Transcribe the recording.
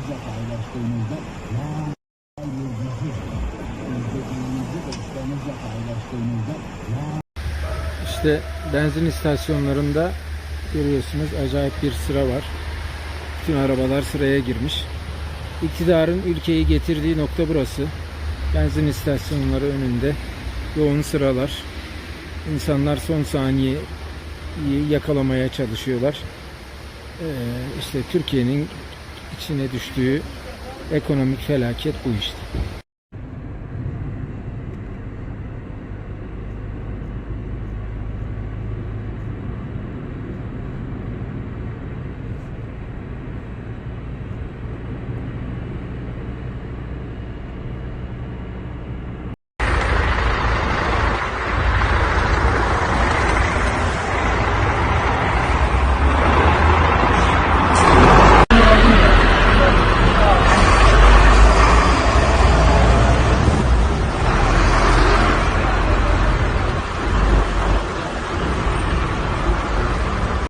paylaştığınızda vay bir nefis izlediğinizi dostlarınızla paylaştığınızda vay İşte benzin istasyonlarında görüyorsunuz acayip bir sıra var. Bütün arabalar sıraya girmiş. İktidarın ülkeyi getirdiği nokta burası. Benzin istasyonları önünde yoğun sıralar. İnsanlar son saniyeyi yakalamaya çalışıyorlar. Ee, işte Türkiye'nin içine düştüğü ekonomik felaket bu işte.